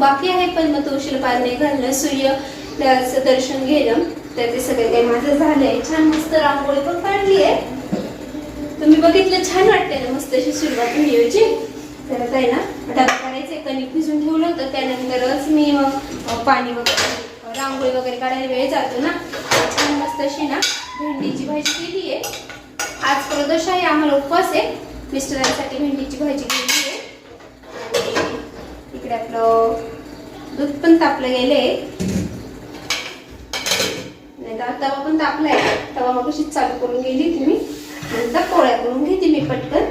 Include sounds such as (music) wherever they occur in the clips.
बाकी आहे पण मग तुळशीला पाणी घालणं सूर्य दर्शन घेणं तर ते सगळं काही माझं झालंय. छान मस्त रांगोळी पण काढली आहे. तुम्ही बघितलं छान वाटतंय ना मस्त अशी सुरुवात व्हिडिओची तर आता आहे ना डबा करायचं आहे कणिक भिजून ठेवलं होतं. त्यानंतरच मी पाणी वगैरे रांगोळी वगैरे काढायला वेळ जातो ना. छान मस्त अशी ना भेंडीची भाजी केली आहे. आज प्रदोष आहे आम्हाला उपवास आहे. मिस्टरांसाठी भेंडीची भाजी केली इकडे आपलं दूध पण तापलं गेले. नाही तर तवा पण तापलाय. तवा मग चालू करून गेली तुम्ही नंतर पोळ्या करून घेते मी पटकन.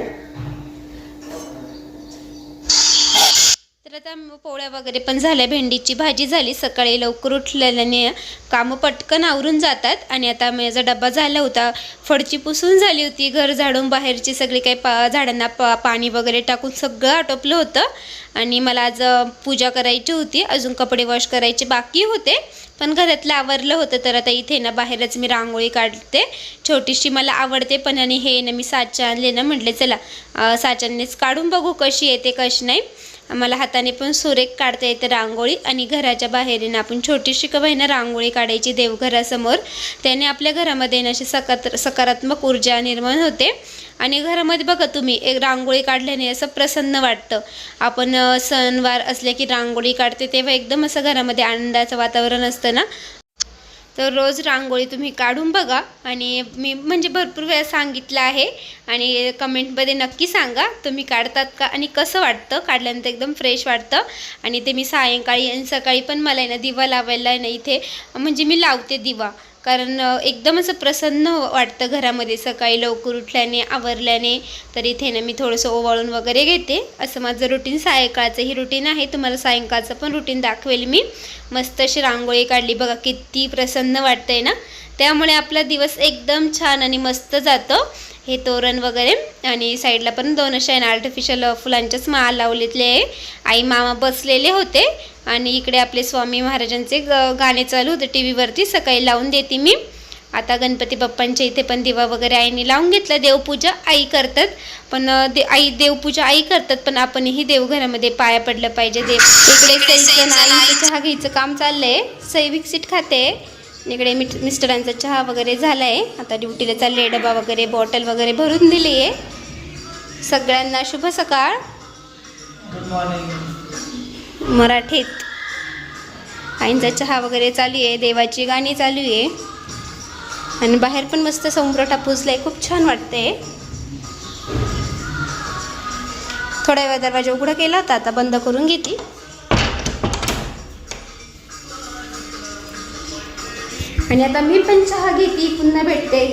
आता पोळ्या वगैरे पण झाल्या भेंडीची भाजी झाली सकाळी लवकर उठलेल्याने कामं पटकन आवरून जातात आणि आता माझा डब्बा झाला होता फडची पुसून झाली होती घर झाडून बाहेरची सगळी काही पा झाडांना पा पाणी वगैरे टाकून सगळं आटोपलं होतं आणि मला आज पूजा करायची होती अजून कपडे वॉश करायचे बाकी होते पण घरातलं आवरलं होतं तर आता इथे ना बाहेरच मी रांगोळी काढते छोटीशी मला आवडते पण आणि हे ना मी साचा आणले ना म्हटले चला अ, साच्यानेच काढून बघू कशी येते कशी नाही. आम्हाला हाताने पण सुरेख काढता येते रांगोळी आणि घराच्या बाहेरीन आपण छोटीशी का ना रांगोळी काढायची देवघरासमोर. त्याने आपल्या घरामध्ये ना अशी सकात सकारात्मक ऊर्जा निर्माण होते. आणि घरामध्ये बघा तुम्ही एक रांगोळी काढल्याने असं प्रसन्न वाटतं. आपण सणवार असले की रांगोळी काढते तेव्हा एकदम असं घरामध्ये आनंदाचं वातावरण असतं ना. तर रोज रांगोळी तुम्ही काढून बघा. आणि मी म्हणजे भरपूर वेळा सांगितलं आहे. आणि कमेंटमध्ये नक्की सांगा तुम्ही काढतात का आणि कसं वाटतं? काढल्यानंतर एकदम फ्रेश वाटतं. आणि ते मी सायंकाळी आणि सकाळी पण मला आहे ना दिवा लावायला आहे ना इथे म्हणजे मी लावते दिवा. कारण एकदम असं प्रसन्न वाटतं घरामध्ये. सकाळी लवकर उठल्याने आवरल्याने तर इथे ना मी थोडंसं ओवाळून वगैरे घेते. असं माझं रुटीन सायंकाळचंही रुटीन आहे. तुम्हाला सायंकाळचं पण रुटीन दाखवेल मी. मस्त अशी रांगोळी काढली. बघा किती प्रसन्न वाटतंय ना. त्यामुळे आपला दिवस एकदम छान आणि मस्त जातं. हे तोरण वगैरे. आणि साईडला पण दोन अशा आहे ना आर्टिफिशियल फुलांच्याच माळ लावलेले आहे. आई मामा बसलेले होते. आणि इकडे आपले स्वामी महाराजांचे ग- गाणे चालू होते टी व्हीवरती सकाळी लावून देते मी. आता गणपती बाप्पांच्या इथे पण दिवा वगैरे आईने लावून घेतला. देवपूजा आई करतात. पण दे आई देवपूजा आई करतात. पण आपणही देवघरामध्ये पाया पडलं पाहिजे. देव इकडे सईचं चहा घ्यायचं काम चाललंय. सही विकसित खाते. इकडे मिट मिस्टरांचा चहा वगैरे झाला आहे आता ड्युटीला चालले डबा वगैरे बॉटल वगैरे भरून दिली आहे. सगळ्यांना शुभ सकाळ. मराठीत. आईंचा चहा वगैरे चालू आहे देवाची गाणी चालू आहे. आणि बाहेर पण मस्त समुद्र पुजलाय खूप छान वाटते थोड्या वेळ दरवाजा उघडा केला होता आता बंद करून घेते आणि आता मी पण चहा घेते पुन्हा भेटते.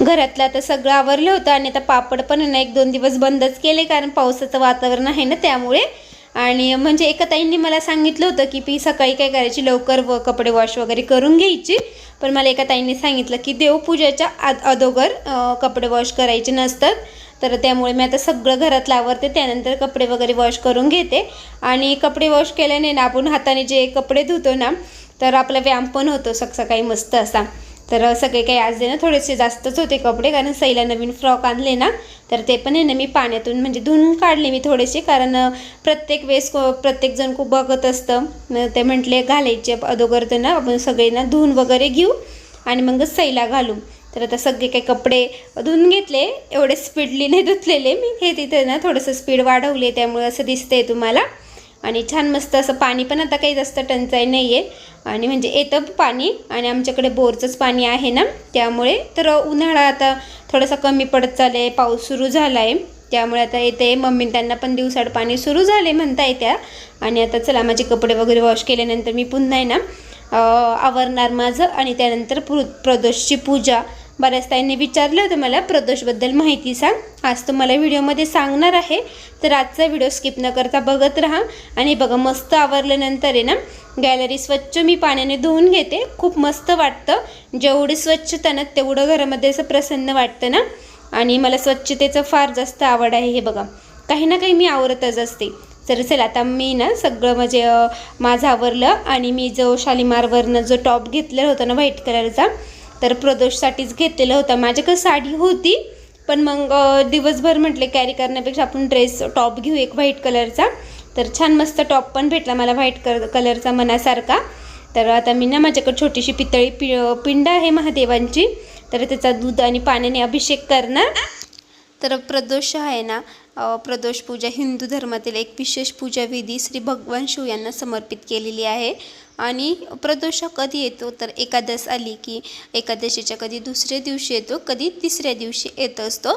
घरातलं आता सगळं आवरलं होतं आणि आता पापड पण आहे ना एक दोन दिवस बंदच केले कारण पावसाचं वातावरण आहे ना त्यामुळे. आणि म्हणजे एका ताईंनी मला सांगितलं होतं की पी सकाळी काय करायची? लवकर व कपडे वॉश वगैरे करून घ्यायची. पण मला एका ताईंनी सांगितलं की देवपूजेच्या आद अगोदर कपडे वॉश करायचे नसतात. तर त्यामुळे मी आता सगळं घरातलं आवरते त्यानंतर कपडे वगैरे वॉश करून घेते. आणि कपडे वॉश केल्याने ना आपण हाताने जे कपडे धुतो ना तर आपला व्यायाम पण होतो सकाळी मस्त असा. तर सगळे काही आज ना थोडेसे जास्तच होते कपडे कारण सईला नवीन फ्रॉक आणले ना तर ते पण आहे ना मी पाण्यातून म्हणजे धुवून काढले मी थोडेसे कारण प्रत्येक वेळेस को- प्रत्येकजण खूप बघत असतं. ते म्हटले घालायचे अगोदर तर ना आपण सगळे ना धुवून वगैरे घेऊ आणि मगच सईला घालू. तर आता सगळे काही कपडे धुवून घेतले एवढे स्पीडली नाही धुतलेले मी. हे तिथे ना थोडंसं स्पीड वाढवले त्यामुळे असं दिसतंय तुम्हाला. आणि छान मस्त असं पाणी पण आता काही जास्त टंचाई नाही आहे आणि म्हणजे येतं पाणी आणि आमच्याकडे बोरचंच पाणी आहे ना त्यामुळे तर उन्हाळा आता थोडासा कमी पडत चालला आहे पाऊस सुरू झाला आहे त्यामुळे आता येते मम्मी त्यांना पण दिवसाड पाणी सुरू झाले म्हणता येत्या. आणि आता चला माझे कपडे वगैरे वॉश केल्यानंतर मी पुन्हा आहे ना आवरणार माझं आणि त्यानंतर प्र प्रदोषची पूजा. बऱ्याच ताईंनी विचारलं होतं मला प्रदोषबद्दल माहिती सांग. आज तुम्हाला व्हिडिओमध्ये सांगणार आहे. तर आजचा व्हिडिओ स्किप न करता बघत राहा. आणि बघा मस्त आवरल्यानंतर आहे ना गॅलरी स्वच्छ मी पाण्याने धुवून घेते. खूप मस्त वाटतं. जेवढी स्वच्छता ना तेवढं घरामध्ये असं प्रसन्न वाटतं ना. आणि मला स्वच्छतेचं फार जास्त आवड आहे हे बघा. काही ना काही मी आवरतच असते. तर चला आता मी ना सगळं म्हणजे माझं आवरलं. आणि मी जो शालिमारवरनं जो टॉप घेतलेला होता ना व्हाईट कलरचा तर प्रदोषसाठीच घेतलेलं होतं. माझ्याकडे साडी होती पण मग दिवसभर म्हटले कॅरी करण्यापेक्षा आपण ड्रेस टॉप घेऊ एक व्हाईट कलरचा तर छान मस्त टॉप पण भेटला मला व्हाईट कर कलरचा मनासारखा. तर आता मी ना माझ्याकडे छोटीशी पितळी पि पिंड आहे महादेवांची तर त्याचा दूध आणि पाण्याने अभिषेक करणार. तर प्रदोष आहे ना प्रदोष पूजा हिंदू धर्मातील एक विशेष पूजा विधी श्री भगवान शिव यांना समर्पित केलेली आहे. आणि प्रदोष हा कधी येतो? तर एकादश आली की एकादशीच्या कधी दुसऱ्या दिवशी येतो कधी तिसऱ्या दिवशी येत असतो.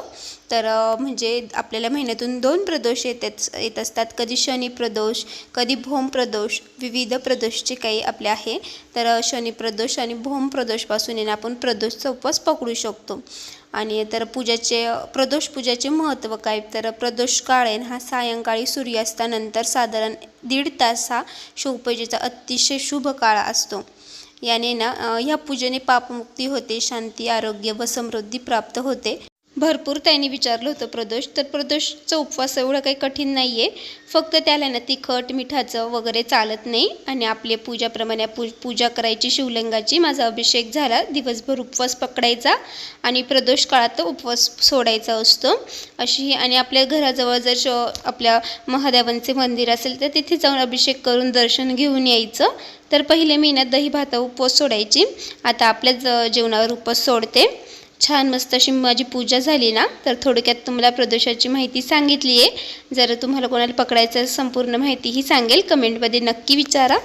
तर म्हणजे आपल्याला महिन्यातून दोन प्रदोष येतच येत असतात. कधी शनी प्रदोष कधी भोम प्रदोष विविध प्रदोषचे काही आपले आहे. तर शनी प्रदोष आणि भोम प्रदोषपासून येणं आपण प्रदोषचा उपवास पकडू शकतो. आणि तर पूजाचे प्रदोष पूजाचे महत्त्व काय? तर प्रदोष काळेन हा सायंकाळी सूर्यास्तानंतर साधारण दीड तास हा शिवपूजेचा अतिशय शुभ काळ असतो. याने ना ह्या पूजेने पापमुक्ती होते शांती आरोग्य व समृद्धी प्राप्त होते. भरपूर त्यांनी विचारलं होतं प्रदोष. तर प्रदोषचा उपवास एवढं काही कठीण नाही आहे फक्त त्याला ना तिखट मिठाचं वगैरे चालत नाही. आणि आपले पूजाप्रमाणे पू पूजा करायची शिवलिंगाची. माझा अभिषेक झाला. दिवसभर उपवास पकडायचा. आणि प्रदोष काळात उपवास सोडायचा असतो. अशी आणि आपल्या घराजवळ जर श आपल्या महादेवांचे मंदिर असेल तर तिथे जाऊन अभिषेक करून दर्शन घेऊन यायचं. तर पहिले मी ना दही भाता उपवास सोडायची. आता आपल्याच ज- जेवणावर उपवास सोडते. छान मस्त अशी माझी पूजा झाली ना तर थोडक्यात तुम्हाला प्रदोषाची माहिती सांगितली आहे. जर तुम्हाला कोणाला पकडायचं संपूर्ण माहितीही सांगेल. कमेंटमध्ये नक्की विचारा.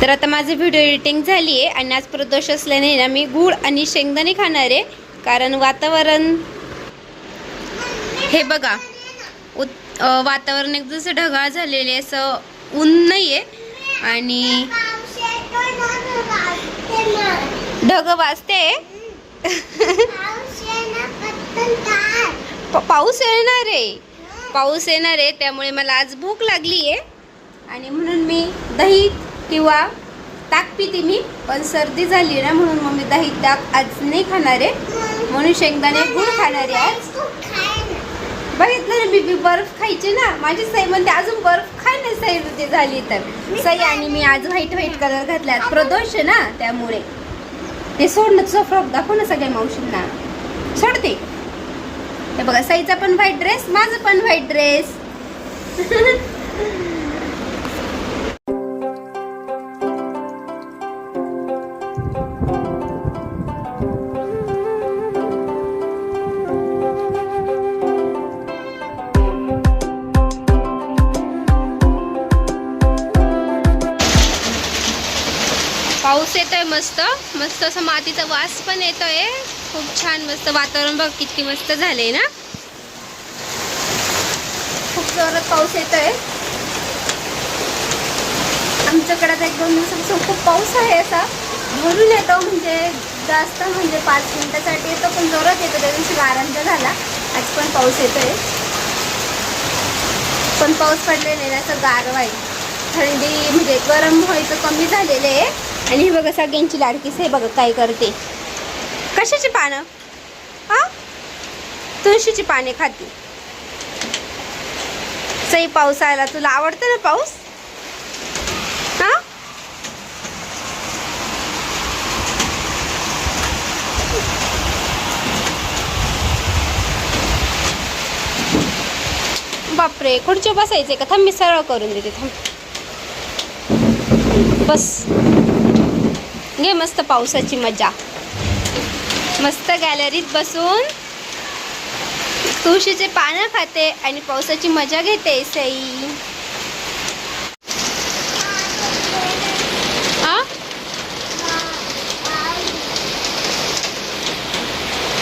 तर आता माझं व्हिडिओ एडिटिंग झाली आहे आणि आज प्रदोष असल्याने ना मी गूळ आणि शेंगदाणे खाणार आहे. कारण वातावरण हे बघा उत वातावरण एकदम असं ढगाळ झालेले आहे, असं ऊन नाही आहे आणि ढग वाजते. पाऊस येणार आहे. पाऊस येणार आहे त्यामुळे मला आज भूक लागली आहे. आणि म्हणून मी दही किंवा ताक पिते मी पण सर्दी झाली ना म्हणून मग मी दही ताक आज नाही खाणार आहे. म्हणून शेंगदाणे गुळ खाणार आहे आज. बघितलं ना बीबी बर्फ खायची ना? माझी सई म्हणते अजून बर्फ खाय ना सई झाली तर. सई आणि मी आज व्हाईट व्हाईट कलर घातला प्रदोष आहे ना त्यामुळे. ते सोडलं तुझा फ्रॉक दाखव ना सगळ्या मावशींना. सोडते. हे बघा सईचा पण व्हाईट ड्रेस माझं पण व्हाईट ड्रेस (laughs) पाऊस येतोय मस्त. मस्त असं मातीचा वास पण येतोय. खूप छान मस्त वातावरण बघ किती मस्त झालंय ना? खूप जोरात पाऊस येतोय. आमच्याकडे आता एक दोन दिवसापासून खूप पाऊस आहे असा. भरून येतो म्हणजे जास्त म्हणजे पाच मिनिटासाठी येतो पण जोरात येतो. त्या दिवशी गारांचा झाला. आज पण पाऊस येतोय. पण पाऊस पडलेला आहे असं गारवा आहे. थंडी म्हणजे गरम व्हायचं कमी झालेलं आहे. आणि हे बघा सगळ्यांची लाडकीच हे बघा काय करते. कशाची पानं? हा? तुळशीची पाने खाते. सई पाऊस आला. तुला आवडतं ना पाऊस? हा? बापरे खुर्ची बसायचे का? थांब मी सरळ करून देते. थांब. बस. घे मस्त पावसाची मजा. मस्त गॅलरीत बसून तुळशीचे पानं खाते आणि पावसाची मजा घेते सई.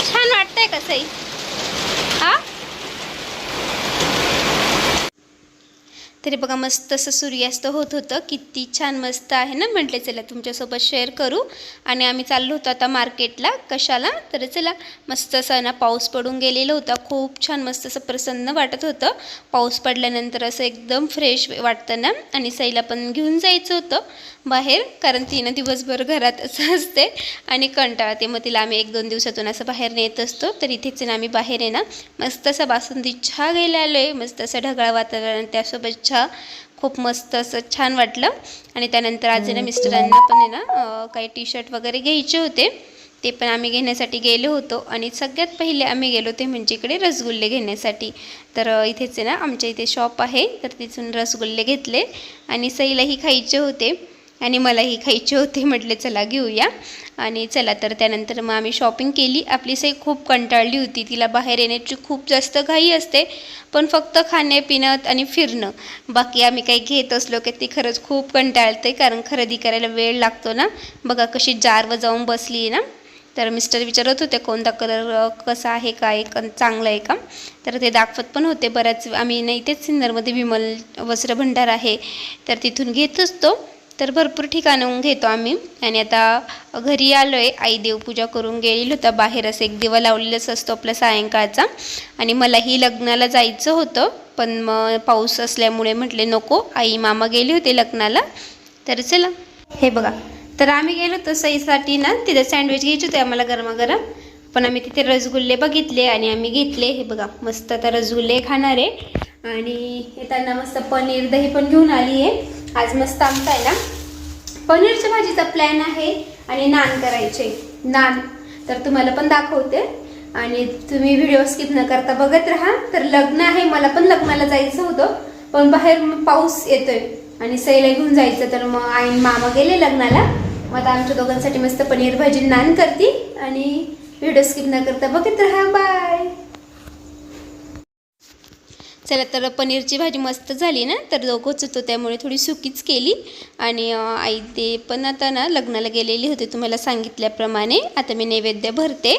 छान वाटतंय का सई हा तरी बघा मस्त असं सूर्यास्त होत होतं. किती छान मस्त आहे ना? म्हटले चला तुमच्यासोबत शेअर करू. आणि आम्ही चाललो होतो आता मार्केटला कशाला? तर चला मस्त असं ना पाऊस पडून गेलेला होता. खूप छान मस्त असं प्रसन्न वाटत होतं. पाऊस पडल्यानंतर असं एकदम फ्रेश वाटतं ना? आणि सईला पण घेऊन जायचं होतं बाहेर कारण ती ना दिवसभर घरात असं असते आणि कंटाळते मग तिला आम्ही एक दोन दिवसातून असं बाहेर नेत असतो. तर इथेच ना आम्ही बाहेर आहे ना मस्त असं बासुंदी चहा घ्यायला आलो आहे. मस्त असं ढगाळ वातावरण त्यासोबत चहा खूप मस्त असं छान वाटलं. आणि त्यानंतर आज ना मिस्टरांना पण आहे ना काही टी शर्ट वगैरे घ्यायचे होते. ते पण आम्ही घेण्यासाठी गेलो होतो. आणि सगळ्यात पहिले आम्ही गेलो ते म्हणजे इकडे रसगुल्ले घेण्यासाठी. तर इथेच आहे ना आमच्या इथे शॉप आहे. तर तिथून रसगुल्ले घेतले. आणि सईलाही खायचे होते. आणि मलाही खायचे होते (laughs) म्हटले चला घेऊया. आणि चला तर त्यानंतर मग आम्ही शॉपिंग केली. आपली सई खूप कंटाळली होती. तिला बाहेर येण्याची खूप जास्त घाई असते पण फक्त खाण्यापिण्यात आणि फिरणं. बाकी आम्ही काही घेत असलो की ती खरंच खूप कंटाळते कारण खरेदी करायला वेळ लागतो ना. बघा कशी जारवर जाऊन बसली आहे ना. तर मिस्टर विचारत होते कोणता कलर कसा आहे काय चांगला आहे का? तर ते दाखवत पण होते बऱ्याच. आम्ही नाही तेच सिन्नरमध्ये विमल वस्त्र भंडार आहे. तर तिथून घेत असतो. तर भरपूर ठिकाणं घेतो आम्ही. आणि आता घरी आलो आहे आई देवपूजा करून गेलेली होता. बाहेर असं एक दिवा लावलेलाच असतो आपला सायंकाळचा. आणि मलाही लग्नाला जायचं होतं पण मग पाऊस असल्यामुळे म्हटले नको आई मामा गेले होते लग्नाला तर चला. हे बघा तर आम्ही गेलो होतो सईसाठी ना तिथे सँडविच घ्यायचे होते आम्हाला गरमागरम. पण आम्ही तिथे रसगुल्ले बघितले आणि आम्ही घेतले. हे बघा मस्त आता रसगुल्ले खाणार. आहे आणि येताना मस्त पनीर दही पण घेऊन आली आहे आज मस्त आमचा आहे ना? पनीरच्या भाजीचा प्लॅन आहे आणि नान करायचे. नान. तर तुम्हाला पण दाखवते. आणि तुम्ही व्हिडिओ स्किप न करता बघत राहा. तर लग्न आहे मला पण लग्नाला जायचं होतं. पण बाहेर पाऊस येतोय आणि सैला घेऊन जायचं. तर मग आई मामा गेले लग्नाला. मग आता आमच्या दोघांसाठी मस्त पनीर भाजी नान करते. आणि व्हिडिओ स्किप न करता बघत राहा. बाय चला तर पनीरची भाजी मस्त झाली ना तर दोघंच होतो त्यामुळे थोडी सुकीच केली. आणि आई ते पण आता ना लग्नाला गेलेली होती तुम्हाला सांगितल्याप्रमाणे. आता मी नैवेद्य भरते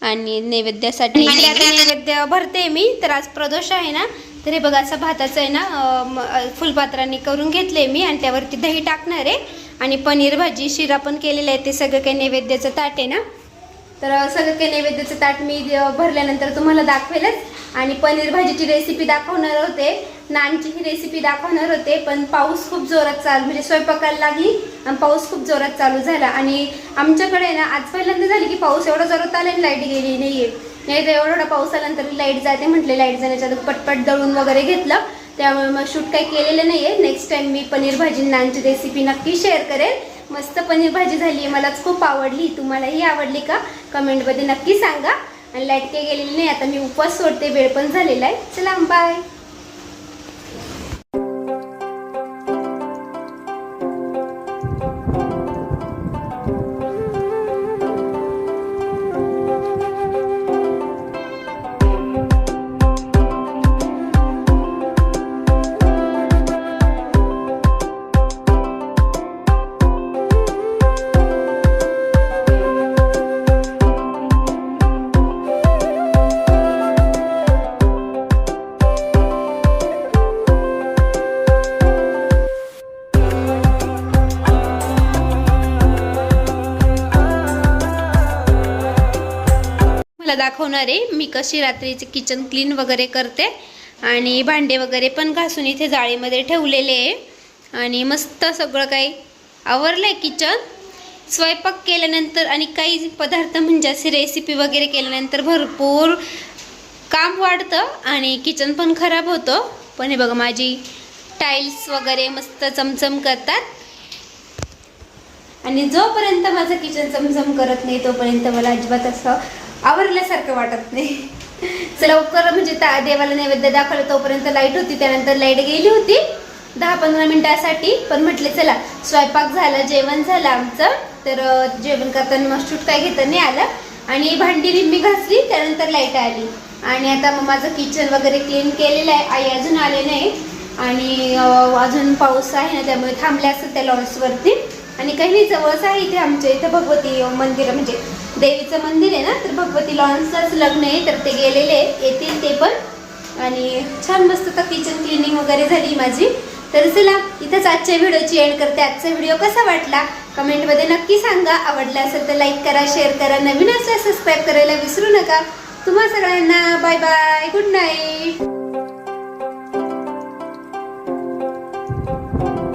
आणि नैवेद्यासाठी नैवेद्य भरते मी तर आज प्रदोष आहे ना तर हे बघा असं भाताचं आहे ना फुलपात्राने करून घेतले मी आणि त्यावरती दही टाकणार आहे. आणि पनीर भाजी शिरा पण केलेलं आहे ते सगळं काही नैवेद्याचं ताट आहे ना तर सगळं काही नैवेद्याचं ताट मी भरल्यानंतर तुम्हाला दाखवेलच. आणि पनीर भाजीची रेसिपी दाखवणार होते. नानची ही रेसिपी दाखवणार होते पण पाऊस खूप जोरात चालू म्हणजे स्वयंपाकाला लागली आणि पाऊस खूप जोरात चालू झाला. आणि आमच्याकडे ना आज पहिल्यांदा झाली की पाऊस एवढा जोरात आला आणि लाइट गेली नाहीये. नाही तर एवढा एवढा पाऊस आल्यानंतर लाइट जाते म्हटले लाइट जाण्याच्या पटपट दळून वगैरे घेतलं. त्यामुळे मग शूट काही केलेलं नाही आहे नेक्स्ट टाईम मी पनीर भाजी नानची रेसिपी नक्की शेअर करेन. मस्त पनीर भाजी झाली आहे. मलाच खूप आवडली. तुम्हालाही आवडली का? कमेंटमध्ये नक्की सांगा. आणि लाइट काही गेलेली नाही आता मी उपवास सोडते. वेळ पण झालेला आहे. चला बाय मला दाखवणार आहे. मी कशी रात्रीचे किचन क्लीन वगैरे करते आणि भांडे वगैरे पण घासून इथे जाळीमध्ये ठेवलेले आहे. आणि मस्त सगळं काही आवरलं आहे किचन स्वयंपाक केल्यानंतर आणि काही पदार्थ म्हणजे असे रेसिपी वगैरे केल्यानंतर भरपूर काम वाढतं आणि किचन पण खराब होतं. पण हे बघा माझी टाईल्स वगैरे मस्त चमचम करतात. आणि जोपर्यंत माझं किचन चमचम करत नाही तोपर्यंत मला अजिबात असं आवरल्यासारखं वाटत नाही. चला लवकर म्हणजे ता देवाला नैवेद्य दाखवलं तोपर्यंत लाइट होती त्यानंतर लाइट गेली होती. दहा पंधरा मिनिटासाठी. पण म्हटले चला स्वयंपाक झाला जेवण झालं आमचं तर जेवण करताना मग शूट काय घेता नाही आलं. आणि भांडी निम्मी घासली त्यानंतर लाइट आली. आणि आता मग माझं किचन वगैरे क्लीन केलेलं आहे. आई अजून आले नाही आणि अजून पाऊस आहे ना त्यामुळे थांबले असतात त्या लॉन्सवरती आणि काही नाही जवळच आहे इथे आमच्या इथं भगवती मंदिर म्हणजे देवीचं मंदिर आहे ना तर भगवती लॉन्सलाच लग्न आहे तर ते गेलेले येतील ते पण. आणि छान मस्त तर किचन क्लिनिंग वगैरे झाली माझी. तर चला इथंच आजच्या व्हिडिओची एंड करते. आजचा व्हिडिओ कसा वाटला? कमेंटमध्ये नक्की सांगा. आवडला असेल तर लाईक करा शेअर करा. नवीन असल्यास सबस्क्राईब करायला विसरू नका. तुम्हा सगळ्यांना बाय बाय गुड नाईट